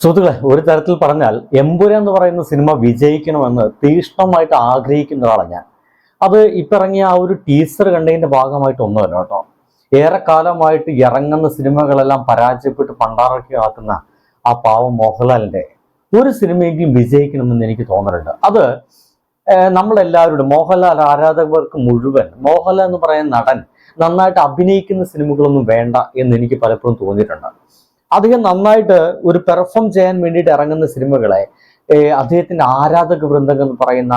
സുഹൃത്തുക്കളെ ഒരു തരത്തിൽ പറഞ്ഞാൽ എമ്പുര എന്ന് പറയുന്ന സിനിമ വിജയിക്കണമെന്ന് തീഷ്ണമായിട്ട് ആഗ്രഹിക്കുന്ന ഒരാളാണ് ഞാൻ. അത് ഇപ്പിറങ്ങിയ ആ ഒരു ടീസർ കണ്ടതിന്റെ ഭാഗമായിട്ട് ഒന്നുമല്ല കേട്ടോ. ഏറെക്കാലമായിട്ട് ഇറങ്ങുന്ന സിനിമകളെല്ലാം പരാജയപ്പെട്ട് പണ്ടാറൊക്കെ ആക്കുന്ന ആ പാവം മോഹൻലാലിന്റെ ഒരു സിനിമയെങ്കിലും വിജയിക്കണമെന്ന് എനിക്ക് തോന്നലുണ്ട്. അത് നമ്മളെല്ലാവരോടും മോഹൻലാൽ ആരാധകർക്ക് മുഴുവൻ മോഹൻലാൽ എന്ന് പറയുന്ന നടൻ നന്നായിട്ട് അഭിനയിക്കുന്ന സിനിമകളൊന്നും വേണ്ട എന്ന് എനിക്ക് പലപ്പോഴും തോന്നിയിട്ടുണ്ട്. അധികം നന്നായിട്ട് ഒരു പെർഫോം ചെയ്യാൻ വേണ്ടിയിട്ട് ഇറങ്ങുന്ന സിനിമകളെ അദ്ദേഹത്തിന്റെ ആരാധക വൃന്ദങ്ങൾ എന്ന് പറയുന്ന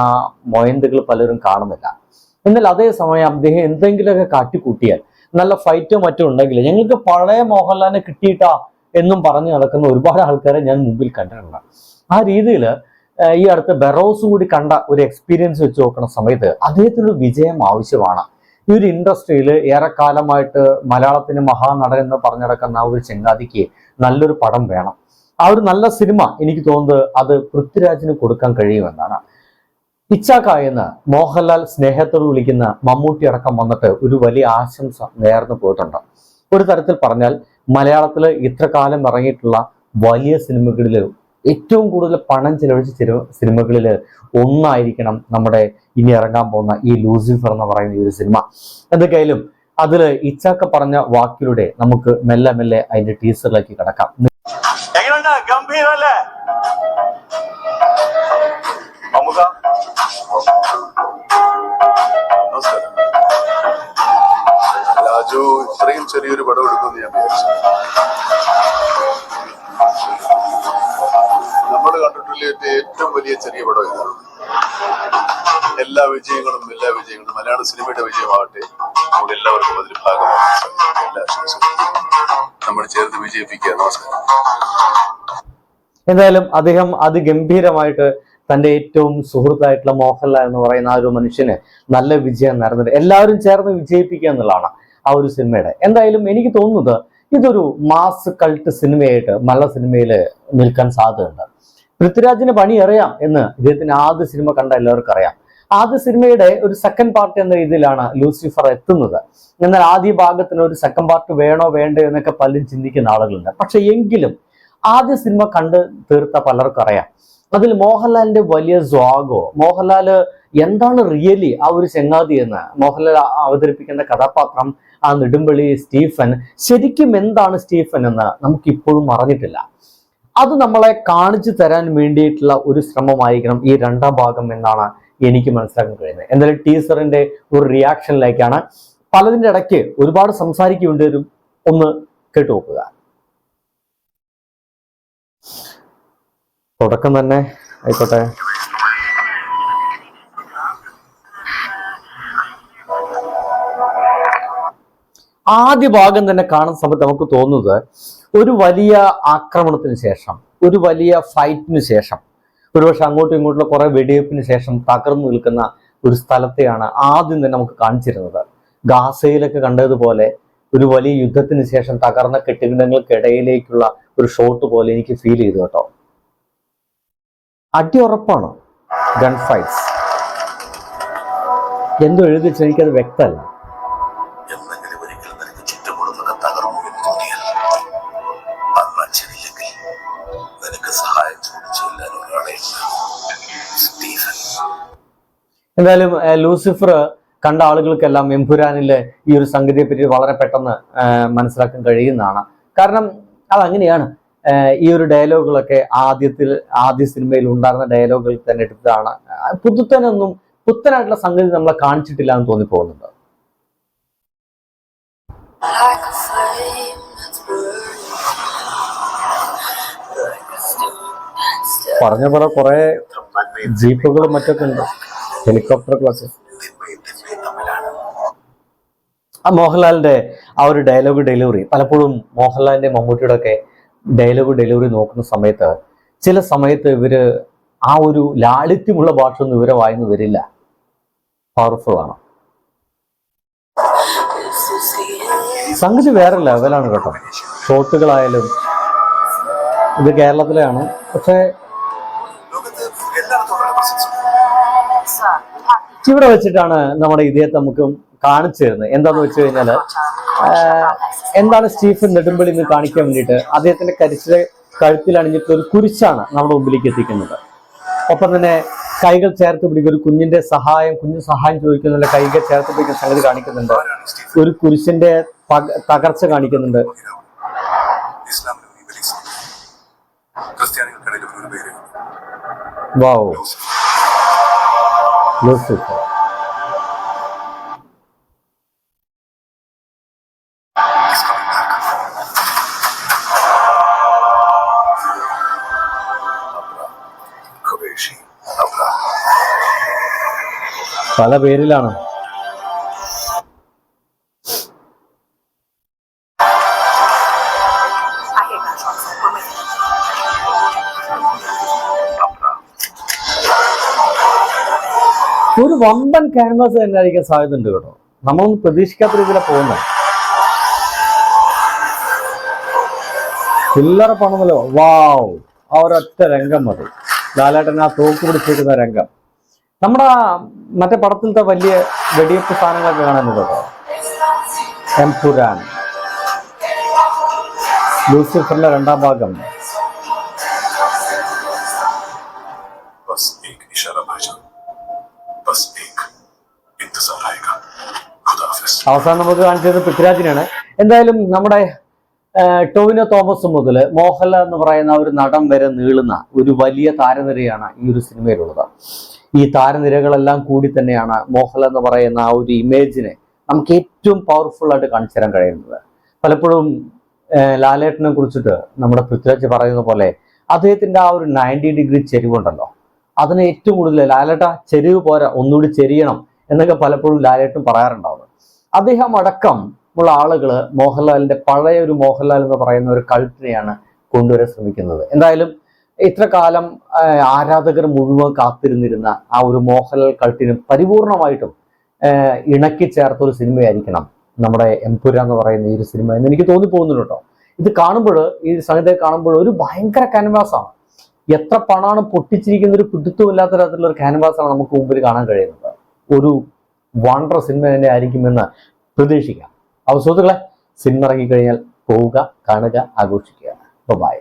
മൊയന്തുകൾ പലരും കാണുന്നില്ല. എന്നാൽ അതേസമയം അദ്ദേഹം എന്തെങ്കിലുമൊക്കെ കാട്ടിക്കൂട്ടിയാൽ നല്ല ഫൈറ്റോ മറ്റോ ഉണ്ടെങ്കിൽ ഞങ്ങൾക്ക് പഴയ മോഹൻലാലിനെ കിട്ടിയിട്ടാ എന്നും പറഞ്ഞു നടക്കുന്ന ഒരുപാട് ആൾക്കാരെ ഞാൻ മുമ്പിൽ കണ്ടിട്ടുണ്ട്. ആ രീതിയിൽ ഈ അടുത്ത് ബെറോസ് കൂടി കണ്ട ഒരു എക്സ്പീരിയൻസ് വെച്ച് നോക്കുന്ന സമയത്ത് അദ്ദേഹത്തിനൊരു വിജയം ആവശ്യമാണ്. ഈ ഒരു ഇൻഡസ്ട്രിയിൽ ഏറെക്കാലമായിട്ട് മലയാളത്തിന് മഹാനടൻ എന്ന് പറഞ്ഞിടക്കുന്ന ഒരു ചെങ്ങാതിക്ക് നല്ലൊരു പടം വേണം. ആ ഒരു നല്ല സിനിമ എനിക്ക് തോന്നുന്നത് അത് പൃഥ്വിരാജിന് കൊടുക്കാൻ കഴിയുമെന്നാണ്. ഇച്ചാക്ക എന്ന് മോഹൻലാൽ സ്നേഹത്തോട് വിളിക്കുന്ന മമ്മൂട്ടി അടക്കം വന്നിട്ട് ഒരു വലിയ ആശംസ നേർന്നു പോയിട്ടുണ്ട്. ഒരു തരത്തിൽ പറഞ്ഞാൽ മലയാളത്തിൽ ഇത്ര കാലം ഇറങ്ങിയിട്ടുള്ള വലിയ സിനിമകളിൽ ഏറ്റവും കൂടുതൽ പണം ചെലവഴിച്ച ചില സിനിമകളിൽ ഒന്നായിരിക്കണം നമ്മുടെ ഇനി ഇറങ്ങാൻ പോകുന്ന ഈ ലൂസിഫർ എന്ന് പറയുന്ന ഈ ഒരു സിനിമ. എന്തൊക്കെയായാലും അതിൽ ഇച്ചാക്ക പറഞ്ഞ വാക്കിലൂടെ നമുക്ക് മെല്ലെ മെല്ലെ അതിന്റെ ടീസറിലേക്ക് കിടക്കാം. ഗംഭീരല്ലേ ഇത്രയും ചെറിയൊരു പടം എടുക്കുമെന്ന് ഞാൻ വിചാരിച്ചു. നമ്മൾ കണ്ടിട്ടുള്ള ഏറ്റവും വലിയ ചെറിയ പടം ഇതാണ്. എല്ലാ വിജയങ്ങളും എല്ലാ വിജയങ്ങളും. മലയാള സിനിമയുടെ വിജയമാകട്ടെ. നമുക്ക് എല്ലാവർക്കും അതിൽ ആശംസകളും. നമ്മൾ ചേർന്ന് വിജയിപ്പിക്കുക. നമസ്കാരം. എന്തായാലും അദ്ദേഹം അതിഗംഭീരമായിട്ട് തന്റെ ഏറ്റവും സുഹൃത്തായിട്ടുള്ള മോഹൻലാൽ എന്ന് പറയുന്ന ആ ഒരു മനുഷ്യന് നല്ല വിജയം നേർന്നിട്ട് എല്ലാവരും ചേർന്ന് വിജയിപ്പിക്കുക എന്നുള്ളതാണ് ആ ഒരു സിനിമയുടെ. എന്തായാലും എനിക്ക് തോന്നുന്നത് ഇതൊരു മാസ് കൾട്ട് സിനിമയായിട്ട് മലയാള സിനിമയിൽ നിൽക്കാൻ സാധ്യതയുണ്ട്. പൃഥ്വിരാജിന് പണി അറിയാം എന്ന് ഇദ്ദേഹത്തിന് ആദ്യ സിനിമ കണ്ട എല്ലാവർക്കും അറിയാം. ആദ്യ സിനിമയുടെ ഒരു സെക്കൻഡ് പാർട്ട് എന്ന രീതിയിലാണ് ലൂസിഫർ എത്തുന്നത്. എന്നാൽ ആദ്യ ഭാഗത്തിന് ഒരു സെക്കൻഡ് പാർട്ട് വേണോ വേണ്ടോ എന്നൊക്കെ പലരും ചിന്തിക്കുന്ന ആളുകളുണ്ട്. പക്ഷെ എങ്കിലും ആദ്യ സിനിമ കണ്ട് തീർത്ത പലർക്കും അറിയാം. അതിൽ മോഹൻലാലിന്റെ വലിയ സ്വാഗോ മോഹൻലാൽ എന്താണ് റിയലി ആ ഒരു ചെങ്ങാതി എന്ന് മോഹൻലാൽ അവതരിപ്പിക്കുന്ന കഥാപാത്രം ആ നെടുമ്പള്ളി സ്റ്റീഫൻ ശരിക്കും എന്താണ് സ്റ്റീഫൻ എന്ന് നമുക്ക് ഇപ്പോഴും അറിഞ്ഞിട്ടില്ല. അത് നമ്മളെ കാണിച്ചു തരാൻ വേണ്ടിയിട്ടുള്ള ഒരു ശ്രമമായിരിക്കണം ഈ രണ്ടാം ഭാഗം എന്നാണ് എനിക്ക് മനസ്സിലാക്കാൻ കഴിയുന്നത്. എന്തായാലും ടീസറിന്റെ ഒരു റിയാക്ഷനിലേക്കാണ് പലതിന്റെ ഇടയ്ക്ക് ഒരുപാട് സംസാരിക്കേണ്ടി വരും ഒന്ന് കേട്ടു നോക്കുക. തുടക്കം തന്നെ ആയിക്കോട്ടെ. ആദ്യ ഭാഗം തന്നെ കാണുന്ന സമയത്ത് നമുക്ക് തോന്നുന്നത് ഒരു വലിയ ആക്രമണത്തിന് ശേഷം ഒരു വലിയ ഫൈറ്റിന് ശേഷം ഒരുപക്ഷെ അങ്ങോട്ടും ഇങ്ങോട്ടുള്ള കുറെ വെടിവെപ്പിന് ശേഷം തകർന്നു നിൽക്കുന്ന ഒരു സ്ഥലത്തെയാണ് ആദ്യം തന്നെ നമുക്ക് കാണിച്ചിരുന്നത്. ഗാസയിലൊക്കെ കണ്ടതുപോലെ ഒരു വലിയ യുദ്ധത്തിന് ശേഷം തകർന്ന കെട്ടിടങ്ങൾക്കിടയിലേക്കുള്ള ഒരു ഷോട്ട് പോലെ എനിക്ക് ഫീൽ ചെയ്തു കേട്ടോ. അടി ഉറപ്പാണ്? ഗൺ ഫൈറ്റ്സ് എന്തോ എഴുതി വെച്ചാൽ എനിക്കത് വ്യക്തമല്ല. എന്തായാലും ലൂസിഫർ കണ്ട ആളുകൾക്കെല്ലാം എംപുരാനിലെ ഈ ഒരു സംഗതിയെ പറ്റി വളരെ പെട്ടെന്ന് മനസ്സിലാക്കാൻ കഴിയുന്നതാണ്. കാരണം അതങ്ങനെയാണ്. അങ്ങനെയാണ് ഈ ഒരു ഡയലോഗുകളൊക്കെ ആദ്യത്തിൽ ആദ്യ സിനിമയിൽ ഉണ്ടായിരുന്ന ഡയലോഗുകൾ തന്നെ എടുത്തതാണ് പുതുത്തനൊന്നും പുത്തനായിട്ടുള്ള സംഗതി നമ്മളെ കാണിച്ചിട്ടില്ല എന്ന് തോന്നിപ്പോകുന്നുണ്ട്? പറഞ്ഞ പോലെ കുറെ ജീപ്പുകളും മറ്റൊക്കെ ഉണ്ട്. തിന്മയും തിന്മയും ആ മോഹൻലാലിന്റെ ആ ഒരു ഡയലോഗ് ഡെലിവറി പലപ്പോഴും മോഹൻലാലിന്റെ മമ്മൂട്ടിയുടെ ഒക്കെ ഡയലോഗ് ഡെലിവറി നോക്കുന്ന സമയത്ത് ചില സമയത്ത് ഇവർ ആ ഒരു ലാളിത്യമുള്ള ഭാഷ ഒന്നും ഇവരെ വായിന്ന് വരില്ല. പവർഫുൾ ആണ്. സംഗതി വേറെ ലെവലാണ് കേട്ടോ. ഷോട്ടുകളായാലും ഇത് കേരളത്തിലെയാണ്. പക്ഷേ ഇവിടെ വെച്ചിട്ടാണ് നമ്മുടെ ഇദ്ദേഹത്തെ നമുക്ക് കാണിച്ചു തരുന്നത്. എന്താന്ന് വെച്ച് കഴിഞ്ഞാൽ എന്താണ് സ്റ്റീഫൻ നെടുമ്പള്ളി എന്ന് കാണിക്കാൻ വേണ്ടിയിട്ട് അദ്ദേഹത്തിന്റെ കരിച്ചിലെ കഴുത്തിൽ അണിഞ്ഞിട്ട് ഒരു കുരിശാണ് നമ്മുടെ മുമ്പിലേക്ക് എത്തിക്കുന്നത്. ഒപ്പം തന്നെ കൈകൾ ചേർത്ത് പിടിക്കുക ഒരു കുഞ്ഞിന്റെ സഹായം കുഞ്ഞു സഹായം ചോദിക്കുന്നുണ്ട് കൈകൾ ചേർത്ത് പിടിക്കുന്ന സംഗതി കാണിക്കുന്നുണ്ട്. ഒരു കുരിശിന്റെ തകർച്ച കാണിക്കുന്നുണ്ട്. ക്രിസ്ത്യാനികൾക്കിടയിൽ ഒരു പേര് വാവ് ലൂസിഫർ Abra. പല പേരിലാണ് ഒരു വമ്പൻ ക്യാൻവാസ് തന്നെ ആയിരിക്കാൻ സാധ്യതയുണ്ട് കേട്ടോ. നമ്മളൊന്നും പ്രതീക്ഷിക്കാത്ത രീതിയിലാണ് പോകുന്നത് ചില്ലറ പണമല്ലോ? വാവ്. ആ ഒരൊറ്റ രംഗം മതി. ലാലേട്ടൻ ആ തോക്ക് പിടിച്ചിരിക്കുന്ന രംഗം. നമ്മുടെ മറ്റേ പടത്തിലത്തെ വലിയ വെടിയപ്പ് സാധനങ്ങളൊക്കെ കാണാനുണ്ട് കേട്ടോ എംപുരാൻ ലൂസിഫറിന്റെ രണ്ടാം ഭാഗം. അവസാനം നമുക്ക് കാണിച്ചത് പൃഥ്വിരാജിനാണ്. എന്തായാലും നമ്മുടെ ടോവിനോ തോമസ് മുതൽ മോഹൻലാൽ എന്ന് പറയുന്ന ഒരു നടൻ വരെ നീളുന്ന ഒരു വലിയ താരനിരയാണ് ഈ ഒരു സിനിമയിലുള്ളത്. ഈ താരനിരകളെല്ലാം കൂടി തന്നെയാണ് മോഹൻലാൽ എന്ന് പറയുന്ന ആ ഒരു ഇമേജിനെ നമുക്ക് ഏറ്റവും പവർഫുൾ ആയിട്ട് കാണിച്ചു തരാൻ കഴിയുന്നത്. പലപ്പോഴും ലാലേട്ടനെ കുറിച്ചിട്ട് നമ്മുടെ പൃഥ്വിരാജ് പറയുന്ന പോലെ അദ്ദേഹത്തിന്റെ ആ ഒരു നയന്റി ഡിഗ്രി ചെരിവുണ്ടല്ലോ. അതിന് ഏറ്റവും കൂടുതൽ ലാലേട്ട ചെരിവ് പോരാ ഒന്നുകൂടി ചെരിയണം എന്നൊക്കെ പലപ്പോഴും ലാലേട്ടും പറയാറുണ്ടാവും. അദ്ദേഹം അടക്കം ഉള്ള ആളുകൾ മോഹൻലാലിന്റെ പഴയ ഒരു മോഹൻലാൽ എന്ന് പറയുന്ന ഒരു കൾട്ടിനെയാണ് കൊണ്ടുവരാൻ ശ്രമിക്കുന്നത്. എന്തായാലും ഇത്ര കാലം ആരാധകർ മുഴുവൻ കാത്തിരുന്നിരുന്ന ആ ഒരു മോഹൻലാൽ കൾട്ടിനും പരിപൂർണമായിട്ടും ഇണക്കി ചേർത്ത ഒരു സിനിമയായിരിക്കണം നമ്മുടെ എംപുര എന്ന് പറയുന്ന ഈ ഒരു സിനിമ എന്ന് എനിക്ക് തോന്നിപ്പോകുന്നുണ്ട് കേട്ടോ. ഇത് കാണുമ്പോൾ ഈ സംഗീതം കാണുമ്പോൾ ഒരു ഭയങ്കര ക്യാൻവാസാണ് എത്ര പണമാണ് പൊട്ടിച്ചിരിക്കുന്ന ഒരു പിടുത്തമില്ലാത്ത തരത്തിലുള്ള ഒരു ക്യാൻവാസാണ് നമുക്ക് മുമ്പിൽ കാണാൻ കഴിയുന്നത്. ഒരു വണ്ടർ സിനിമ തന്നെ ആയിരിക്കുമെന്ന് പ്രതീക്ഷിക്കാം. അപ്പോൾ സുഹൃത്തുക്കളെ സിനിമ ഇറങ്ങിക്കഴിഞ്ഞാൽ പോവുക കാണുക ആഘോഷിക്കുക. ബൈ